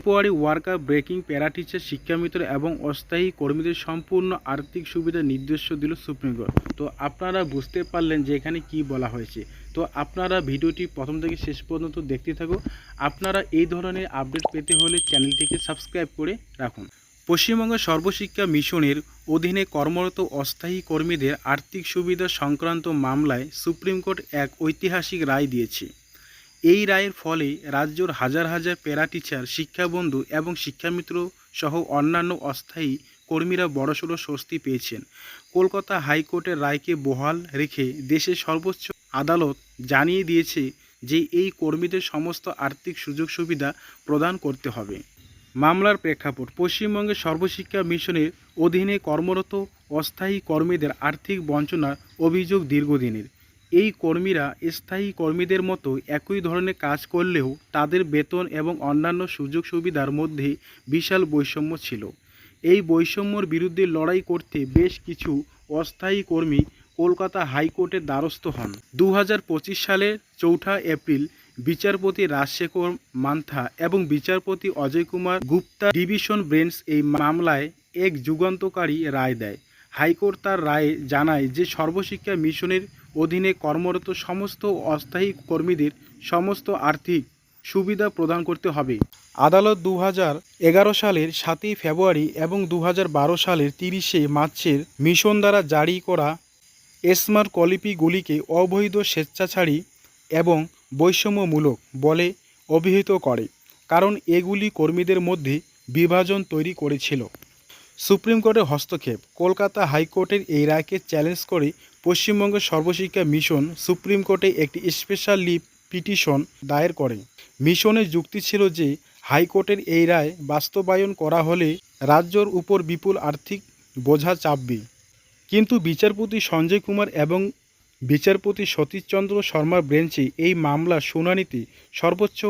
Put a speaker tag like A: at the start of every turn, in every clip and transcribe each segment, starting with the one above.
A: Temporary worker, breaking para teacher শিক্ষামিত্র এবং অস্থায়ী কর্মীদের সম্পূর্ণ আর্থিক সুবিধা নির্দেশ দিল সুপ্রিম কোর্ট। তো আপনারা বুঝতে পারলেন যে এখানে কি বলা হয়েছে। তো আপনারা ভিডিওটি প্রথম থেকে শেষ পর্যন্ত দেখতে থাকুন। আপনারা এই ধরনের আপডেট পেতে হলে চ্যানেলটিকে সাবস্ক্রাইব করে রাখুন। পশ্চিমবঙ্গ সর্বশিক্ষা মিশনের অধীনে কর্মরত অস্থায়ী কর্মীদের আর্থিক সুবিধা সংক্রান্ত মামলায় সুপ্রিম কোর্ট এক ঐতিহাসিক রায় দিয়েছে। এই রায়ের ফলে রাজ্যর হাজার হাজার প্যারা টিচার শিক্ষাবন্ধু এবং শিক্ষামিত্র সহ অন্যান্য অস্থায়ী কর্মীরা বড়সড় স্বস্তি পেয়েছেন। কলকাতা হাইকোর্টের রায়কে বহাল রেখে দেশের সর্বোচ্চ আদালত জানিয়ে দিয়েছে যে এই কর্মীদের সমস্ত আর্থিক সুযোগ সুবিধা প্রদান করতে হবে। মামলার প্রেক্ষাপট, পশ্চিমবঙ্গের সর্বশিক্ষা মিশনের অধীনে কর্মরত অস্থায়ী কর্মীদের আর্থিক বঞ্চনার অভিযোগ দীর্ঘদিনের। এই কর্মীরা স্থায়ী কর্মীদের মতো একই ধরনের কাজ করলেও তাদের বেতন এবং অন্যান্য সুযোগ সুবিধার মধ্যে বিশাল বৈষম্য ছিল। এই বৈষম্যর বিরুদ্ধে লড়াই করতে বেশ কিছু অস্থায়ী কর্মী কলকাতা হাইকোর্টের দ্বারস্থ হন। দু হাজার পঁচিশ সালের চৌঠা এপ্রিল বিচারপতি রাজশেখর মান্থা এবং বিচারপতি অজয় কুমার গুপ্তা ডিভিশন বেঞ্চ এই মামলায় এক যুগান্তকারী রায় দেয়। হাইকোর্ট তার রায়ে জানায় যে সর্বশিক্ষা মিশনের অধীনে কর্মরত সমস্ত অস্থায়ী কর্মীদের সমস্ত আর্থিক সুবিধা প্রদান করতে হবে। আদালত দু এগারো সালের সাতই ফেব্রুয়ারি এবং দু বারো সালের তিরিশে মার্চের মিশন দ্বারা জারি করা স্মার্ট কলিপিগুলিকে অবৈধ স্বেচ্ছাচারী এবং বৈষম্যমূলক বলে অভিহিত করে, কারণ এগুলি কর্মীদের মধ্যে বিভাজন তৈরি করেছিল। সুপ্রিম কোর্টের হস্তক্ষেপ। কলকাতা হাইকোর্টের এই রায়কে চ্যালেঞ্জ করে পশ্চিমবঙ্গ সর্বশিক্ষা মিশন সুপ্রিম কোর্টে একটি স্পেশাল লিভ পিটিশন দায়ের করে। মিশনের যুক্তি ছিল যে, হাইকোর্টের এই রায় বাস্তবায়ন করা হলে রাজ্যর উপর বিপুল আর্থিক বোঝা চাপবে। কিন্তু বিচারপতি সঞ্জয় কুমার এবং বিচারপতি সতীশচন্দ্র শর্মার বেঞ্চে এই মামলার শুনানিতে সর্বোচ্চ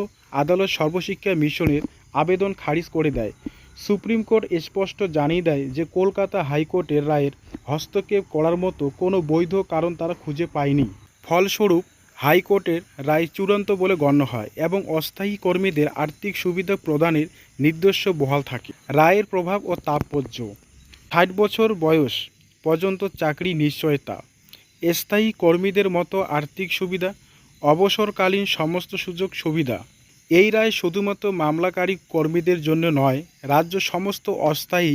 A: আদালত সর্বশিক্ষা মিশনের আবেদন খারিজ করে দেয়। সুপ্রিম কোর্ট স্পষ্ট জানিয়ে দেয় যে কলকাতা হাইকোর্টের রায়ের হস্তক্ষেপ করার মতো কোনো বৈধ কারণ তারা খুঁজে পায়নি। ফলস্বরূপ, হাইকোর্টের রায় চূড়ান্ত বলে গণ্য হয় এবং অস্থায়ী কর্মীদের আর্থিক সুবিধা প্রদানের নির্দেশ বহাল থাকে। রায়ের প্রভাব ও তাৎপর্য। ষাট বছর বয়স পর্যন্ত চাকরি নিশ্চয়তা। স্থায়ী কর্মীদের মতো আর্থিক সুবিধা, অবসরকালীন সমস্ত সুযোগ সুবিধা। এই রায় শুধুমাত্র মামলাকারী কর্মীদের জন্য নয়, রাজ্য সমস্ত অস্থায়ী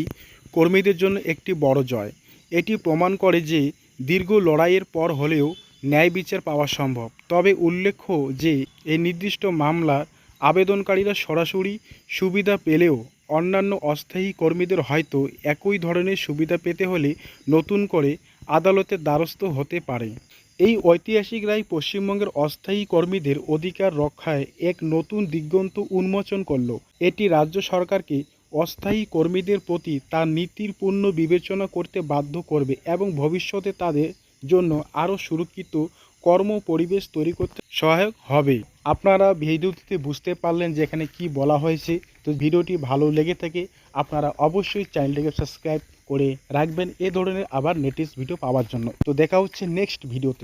A: কর্মীদের জন্য একটি বড় জয়। এটি প্রমাণ করে যে দীর্ঘ লড়াইয়ের পর হলেও ন্যায় বিচার পাওয়া সম্ভব। তবে উল্লেখ্য যে এই নির্দিষ্ট মামলার আবেদনকারীরা সরাসরি সুবিধা পেলেও অন্যান্য অস্থায়ী কর্মীদের হয়তো একই ধরনের সুবিধা পেতে হলে নতুন করে আদালতের দ্বারস্থ হতে পারে। এই ঐতিহাসিক রায় পশ্চিমবঙ্গের অস্থায়ী কর্মীদের অধিকার রক্ষায় এক নতুন দিগন্ত উন্মোচন করল। এটি রাজ্য সরকারকে অস্থায়ী কর্মীদের প্রতি তার নীতির পূর্ণ বিবেচনা করতে বাধ্য করবে এবং ভবিষ্যতে তাদের জন্য আরও সুরক্ষিত কর্ম পরিবেশ তৈরি করতে সহায়ক হবে। আপনারা ভিডিওটিতে বুঝতে পারলেন যে এখানে কী বলা হয়েছে। তো ভিডিওটি ভালো লেগে থাকে, আপনারা অবশ্যই চ্যানেলটিকে সাবস্ক্রাইব করে রাখবেন। এ ধরনের আবার নেটেস্ট ভিডিও পাওয়ার জন্য। তো দেখা হচ্ছে নেক্সট ভিডিওতে